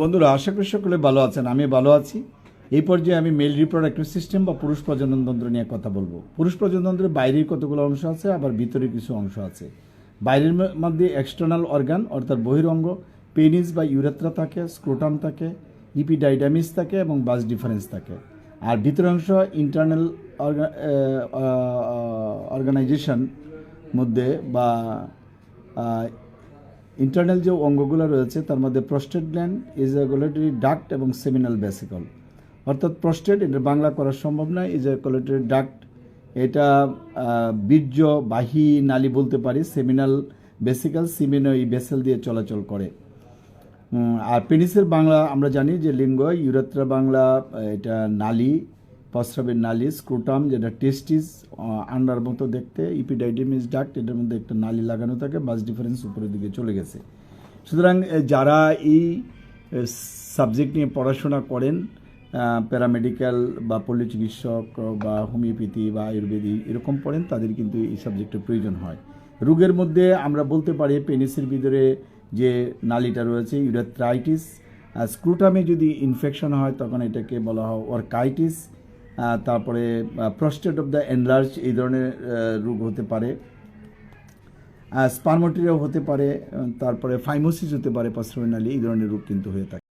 বন্ধুরা, আশা করি সকলে ভালো আছেন, আমি ভালো আছি। এই পর্যায়ে আমি মেল রিপ্রোডাক্টিভ সিস্টেম বা পুরুষ প্রজননতন্ত্র নিয়ে কথা বলব। পুরুষ প্রজননতন্ত্রের বাইরের কতগুলো অংশ আছে, আবার ভিতরে কিছু অংশ আছে। বাইরের মধ্যে এক্সটার্নাল অর্গান অর্থাৎ বহিরঙ্গ পেনিস বা ইউরেথ্রা থাকে স্ক্রোটাম থাকে ইপিডাইডামিস থাকে এবং বাস ডিফারেন্স থাকে। আর ভিতরের অংশ ইন্টারনাল অর্গানাইজেশন মধ্যে বা ইন্টারনাল যে অঙ্গগুলো রয়েছে, তার মধ্যে প্রস্টেট গ্ল্যান্ড ইজাকুলেটরি ডাক্ট এবং সেমিনাল বেসিকল অর্থাৎ প্রস্টেট এটা বাংলা করা সম্ভব নয় ইজাকুলেটরি ডাক্ট এটা বীর্য, বাহী, নালী বলতে পারি সেমিনাল বেসিক্যাল সিমিনো এই বেসেল দিয়ে চলাচল করে। আর পেনিসের বাংলা আমরা জানি যে লিঙ্গ ইউরেথ্রা বাংলা, এটা নালী প্রস্রাবের নালি স্ক্রুটাম যেটা টেস্টিস আন্ডার মতো দেখতে ইপিডাইডিমিস ডাক্ট এটার মধ্যে একটা নালি লাগানো থাকে বাস ডিফারেন্স উপরের দিকে চলে গেছে। সুতরাং যারা এই সাবজেক্ট নিয়ে পড়াশোনা করেন প্যারামেডিক্যাল বা পল্লী চিকিৎসক বা হোমিওপ্যাথি বা আয়ুর্বেদিক এরকম পড়েন, তাদের কিন্তু এই সাবজেক্টের প্রয়োজন হয়। রোগের মধ্যে আমরা বলতে পারি পেনিসের ভিতরে যে নালিটা রয়েছে ইউরেথ্রাইটিস স্ক্রুটামে যদি ইনফেকশন হয়, তখন এটাকে বলা হয় অর্কাইটিস তারপরে প্রস্টেট অফ দ্য এনলার্জ এই ধরনের রোগ হতে পারে। স্পার্মোটিরিয়াও হতে পারে তারপরে ফাইমোসিস হতে পারে প্রস্রাবের এই ধরনের রোগ কিন্তু হয়ে থাকে।